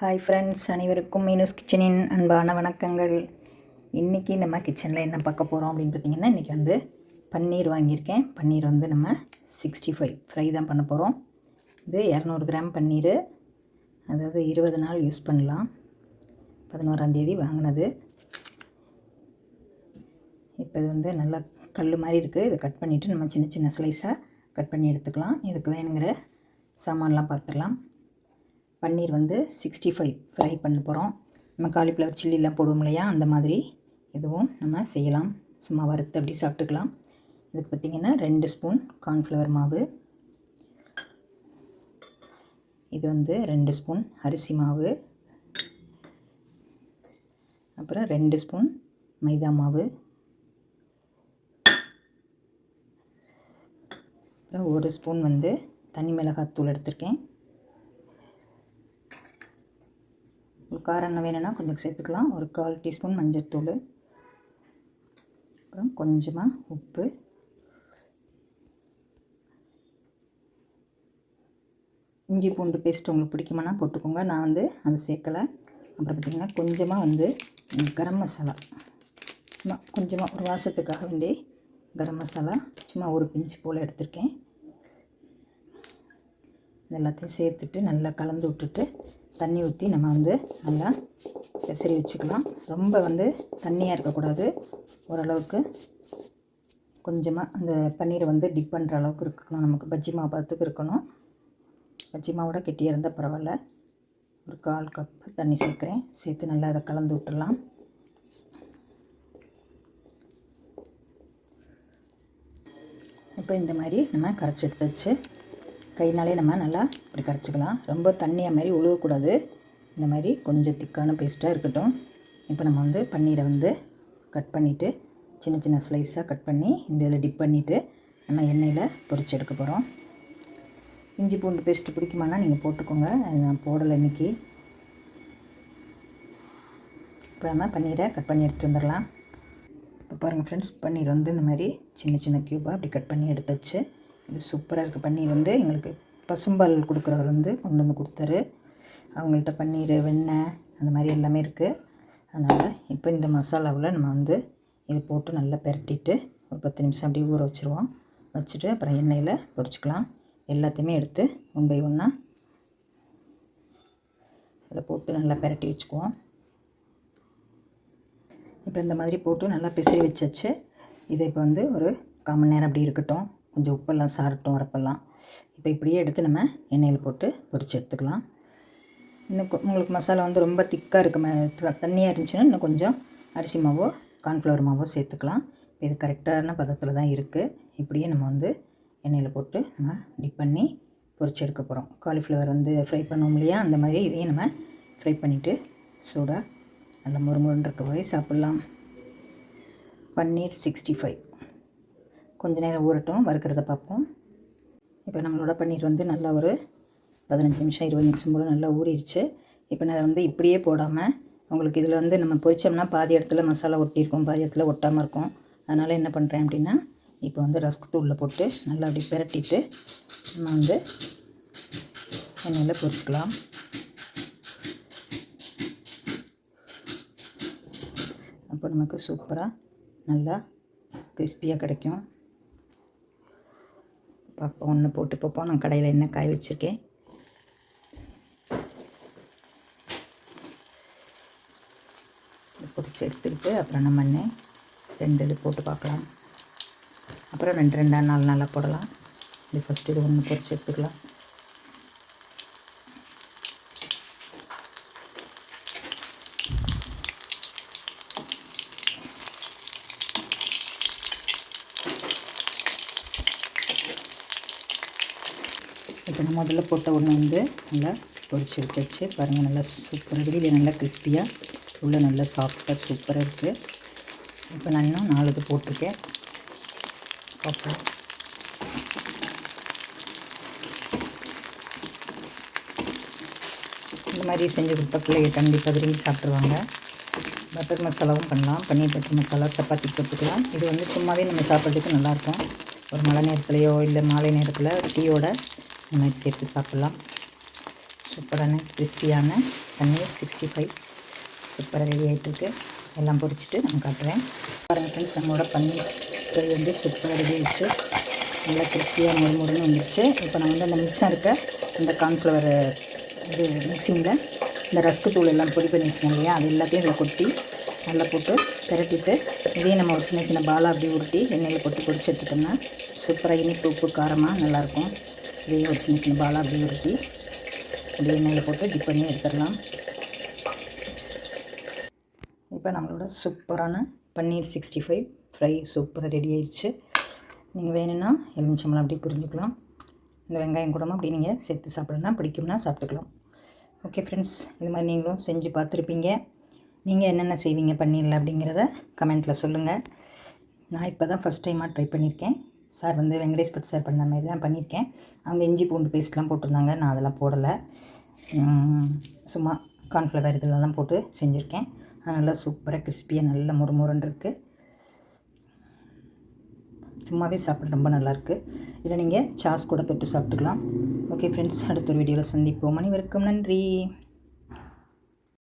Hi friends அனைவருக்கும் மீனூஸ் கிச்சனின் அன்பான வணக்கங்கள். இன்றைக்கி நம்ம கிச்சனில் என்ன பார்க்க போகிறோம் அப்படின்னு பார்த்தீங்கன்னா இன்றைக்கி வந்து பன்னீர் வாங்கியிருக்கேன். பன்னீர் வந்து நம்ம சிக்ஸ்டி ஃபைவ் ஃப்ரை தான் பண்ண போகிறோம் இது இரநூறு கிராம் பன்னீர். அதாவது இருபது நாள் யூஸ் பண்ணலாம். பதினோராந்தேதி வாங்கினது. இப்போ இது வந்து நல்லா கல் மாதிரி இருக்குது இதை கட் பண்ணிவிட்டு நம்ம சின்ன சின்ன ஸ்லைஸாக கட் பண்ணி எடுத்துக்கலாம். இதுக்கு வேணுங்கிற சாமான்லாம் பார்த்துடலாம். பன்னீர் வந்து சிக்ஸ்டி ஃபைவ் ஃப்ரை பண்ண போகிறோம் நம்ம காலிஃப்ளவர் சில்லிலாம் போடுவோம் இல்லையா? அந்த மாதிரி இதுவும் நம்ம செய்யலாம். சும்மா வறுத்து அப்படி சாப்பிட்டுக்கலாம். இதுக்கு பார்த்திங்கன்னா ரெண்டு ஸ்பூன் கார்ன்ஃப்ளவர் மாவு. இது வந்து ரெண்டு ஸ்பூன் அரிசி மாவு. அப்புறம் ரெண்டு ஸ்பூன் மைதா மாவு. அப்புறம் ஒரு ஸ்பூன் வந்து தனி மிளகாத்தூள் எடுத்திருக்கேன். காரம் வேணும்னா கொஞ்சம் சேர்த்துக்கலாம். ஒரு கால் டீஸ்பூன் மஞ்சள்தூள் அப்புறம் கொஞ்சமாக உப்பு. இஞ்சி பூண்டு பேஸ்ட் உங்களுக்கு பிடிக்குமானா போட்டுக்கோங்க. நான் வந்து அது சேர்க்கலை. அப்புறம் பார்த்திங்கன்னா கொஞ்சமாக வந்து கரம் மசாலா. சும்மா கொஞ்சமாக ஒரு வாசத்துக்காக வேண்டி கரம் மசாலா. சும்மா ஒரு பிஞ்சு போல் எடுத்திருக்கேன். இது எல்லாத்தையும் சேர்த்துட்டு நல்லா கலந்து விட்டுட்டு தண்ணி ஊற்றி நம்ம வந்து நல்லா பெசரி வச்சுக்கலாம். ரொம்ப வந்து தண்ணியாக இருக்கக்கூடாது. ஓரளவுக்கு கொஞ்சமாக அந்த பன்னீரை வந்து டிப் பண்ணுற அளவுக்கு இருக்கணும். நமக்கு பஜ்ஜி மாவு இருக்கணும். பஜ்ஜி மாவோட கெட்டியாக இருந்தால் பரவாயில்ல. ஒரு கால் கப் தண்ணி சேர்க்குறேன். சேர்த்து நல்லா அதை கலந்து விட்டுடலாம். இப்போ இந்த மாதிரி நம்ம கரைச்சி எடுத்து வச்சு கைனாலே நம்ம நல்லா இப்படி கரைச்சிக்கலாம். ரொம்ப தண்ணியாக மாதிரி உழுவக்கூடாது. இந்த மாதிரி கொஞ்சம் திக்கான பேஸ்ட்டாக இருக்கட்டும். இப்போ நம்ம வந்து பன்னீரை வந்து கட் பண்ணிவிட்டு சின்ன சின்ன ஸ்லைஸாக கட் பண்ணி இந்த இதில் டிப் பண்ணிவிட்டு நம்ம எண்ணெயில் பொரிச்சு எடுக்க போகிறோம் இஞ்சி பூண்டு பேஸ்ட்டு பிடிக்குமானா நீங்கள் போட்டுக்கோங்க. அது நான் போடலை இன்றைக்கி இப்போ நம்ம பன்னீரை கட் பண்ணி எடுத்துகிட்டு வந்துடலாம். இப்போ பாருங்கள் ஃப்ரெண்ட்ஸ் பன்னீர் வந்து இந்த மாதிரி சின்ன சின்ன க்யூபாக அப்படி கட் பண்ணி எடுத்து வச்சு இது சூப்பராக இருக்குது. பன்னீர் வந்து எங்களுக்கு பசும்பால் கொடுக்குறவர் வந்து கொண்டு வந்து கொடுத்தாரு. அவங்கள்ட்ட பன்னீர் வெண்ணெய் அந்த மாதிரி எல்லாமே இருக்குது அதனால் இப்போ இந்த மசாலாவில் நம்ம வந்து இதை போட்டு நல்லா பெரட்டிட்டு ஒரு பத்து நிமிஷம் அப்படியே ஊற வச்சுருவோம். வச்சுட்டு அப்புறம் எண்ணெயில் பொரிச்சிக்கலாம். எல்லாத்தையுமே எடுத்து ஒன் பை ஒன்னாக இதில் போட்டு நல்லா பெரட்டி வச்சுக்குவோம். இப்போ இந்த மாதிரி போட்டு நல்லா பிசறி வச்சாச்சு. இதை இப்போ வந்து ஒரு கால் மணி நேரம் அப்படி இருக்கட்டும். கொஞ்சம் உப்பெல்லாம் சாரட்டும் வரப்பெல்லாம். இப்போ இப்படியே எடுத்து நம்ம எண்ணெயில் போட்டு பொரித்து எடுத்துக்கலாம். இன்னும் உங்களுக்கு மசாலா வந்து ரொம்ப திக்காக இருக்கு தண்ணியாக இருந்துச்சுன்னா இன்னும் கொஞ்சம் அரிசி மாவோ கார்ன்ஃப்ளவர் மாவோ சேர்த்துக்கலாம். இது கரெக்டான பதத்தில் தான் இருக்குது இப்படியே நம்ம வந்து எண்ணெயில் போட்டு நம்ம டிப் பண்ணி பொரிச்சு எடுக்க போகிறோம் காலிஃப்ளவர் வந்து ஃப்ரை பண்ணுவோம் இல்லையா? அந்த மாதிரி இதையும் நம்ம ஃப்ரை பண்ணிவிட்டு சூடாக நல்லா முருமுருன்னு இருக்க போய் சாப்பிட்லாம். Paneer sixty five. கொஞ்ச நேரம் ஊறட்டும் வறுக்கிறத பார்ப்போம். இப்போ நம்மளோட பன்னீர் வந்து நல்லா ஒரு பதினஞ்சு நிமிஷம் இருபது நிமிஷம் போல் நல்லா ஊறிடுச்சு. இப்போ நான் வந்து இப்படியே போடாமல் உங்களுக்கு இதில் வந்து நம்ம பொரிச்சோம்னா பாதி இடத்துல மசாலா ஒட்டியிருக்கும் பாதி இடத்துல ஒட்டாமல் இருக்கும். அதனால் என்ன பண்ணுறேன் அப்படின்னா இப்போ வந்து ரஸ்க் தூளில் போட்டு நல்லா அப்படி பிரட்டிட்டு நம்ம வந்து எண்ணெயில் பொரிச்சிக்கலாம். அப்போ நமக்கு சூப்பராக நல்லா கிறிஸ்பியாக கிடைக்கும். பார்ப்போம் ஒன்று போட்டு பார்ப்போம் நான் கடையில் என்ன காய வச்சுருக்கேன்? பொறிச்சு எடுத்துக்கிட்டு அப்புறம் நம்ம என்ன? ரெண்டு இது போட்டு பார்க்கலாம். அப்புறம் ரெண்டு ரெண்டாக நாலு நாளாக போடலாம். இது ஃபஸ்ட்டு இது ஒன்று பொறிச்சு எடுத்துக்கலாம். இப்போ நம்ம முதல்ல போட்ட ஒன்று வந்து நல்லா பொரிச்சு எடுத்துச்சு பாருங்கள் நல்லா சூப்பராக இருக்குது. இது நல்லா கிறிஸ்பியாக உள்ளே நல்லா சாஃப்டாக சூப்பராக இருக்குது இப்போ நான் இன்னும் நாலு இது போட்டிருக்கேன். பார்ப்போம். இந்த மாதிரி செஞ்சு கொடுத்தா பிள்ளைங்க கண்டிப்பாக விரும்பி சாப்பிட்ருவாங்க பட்டர் மசாலாவும் பண்ணலாம். பன்னீர் பட்டர் மசாலா சப்பாத்தி போட்டுக்கலாம். இது வந்து சும்மாவே நம்ம சாப்பிட்றதுக்கு நல்லாயிருக்கும் ஒரு மழை நேரத்துலையோ இல்லை மாலை நேரத்தில் டீயோட இந்த மாதிரி சேர்த்து சாப்பிட்லாம். சூப்பரான கிறிஸ்பியான பன்னீர் சிக்ஸ்டி ஃபைவ் சூப்பராக ரெடி ஆகிட்டுருக்கு எல்லாம் பொறிச்சிட்டு நான் காட்டுறேன். பாருங்கள் ஃப்ரெண்ட்ஸ் நம்மளோட பன்னீர் ஃப்ரை வந்து சூப்பராக ரெடி ஆகிடுச்சு நல்லா கிறிஸ்பியாக முறு முறுன்னு வந்துடுச்சு இப்போ நான் வந்து அந்த மிக்ஸாக இருக்க அந்த கார்ன்ஃப்ளவர் இது மிக்சிங்கில் இந்த ரஸ்க்கு தூள் எல்லாம் பொடி பண்ணி வச்சுக்கோங்க இல்லையா? அது எல்லாத்தையும் இதில் கொட்டி நல்லா போட்டு திரட்டிட்டு இதையும் நம்ம ஒரு சின்ன சின்ன பாலாக அப்படி உருட்டி எண்ணெயில் போட்டு பொடிச்சு எடுத்துட்டோம்னா சூப்பராக இனிப்பு உப்பு காரமாக நல்லாயிருக்கும் இதையும் ஒரு சின்ன சின்ன பாலாக அப்படியே உருட்டி அப்படியே மேலே போட்டு டிப் பண்ணி எடுத்துடலாம். இப்போ நம்மளோட சூப்பரான பன்னீர் சிக்ஸ்டி ஃபைவ் ஃப்ரை சூப்பராக ரெடி ஆயிடுச்சு நீங்கள் வேணும்னா எலுமிச்சம்பளம் அப்படியே புரிஞ்சுக்கலாம். இந்த வெங்காயம் கூடமா அப்படி நீங்கள் சேர்த்து சாப்பிடணும்னா பிடிக்கும்னா சாப்பிட்டுக்கலாம். ஓகே ஃப்ரெண்ட்ஸ் இது மாதிரி நீங்களும் செஞ்சு பார்த்துருப்பீங்க. நீங்கள் என்னென்ன செய்வீங்க பன்னீரில் அப்படிங்கிறத கமெண்ட்டில் சொல்லுங்கள் நான் இப்போ தான் ஃபஸ்ட் டைமாக ட்ரை பண்ணியிருக்கேன். சார் வந்து வெங்கடேஷ் பட் சார் பண்ண மாதிரி தான் பண்ணியிருக்கேன். அவங்க இஞ்சி பூண்டு பேஸ்ட்லாம் போட்டிருந்தாங்க. நான் அதெல்லாம் போடலை. சும்மா கார்ன்ஃப்ளவர் இதெல்லாம் போட்டு செஞ்சுருக்கேன். அது நல்லா சூப்பராக கிறிஸ்பியாக நல்ல முறுமுறுன்னு இருக்குது சும்மாவே சாப்பிட ரொம்ப நல்லாயிருக்கு இதில் நீங்கள் சாஸ் கூட தொட்டு சாப்பிட்டுக்கலாம். ஓகே ஃப்ரெண்ட்ஸ் அடுத்த ஒரு வீடியோவில் சந்திப்போம். அனைவருக்கும் நன்றி.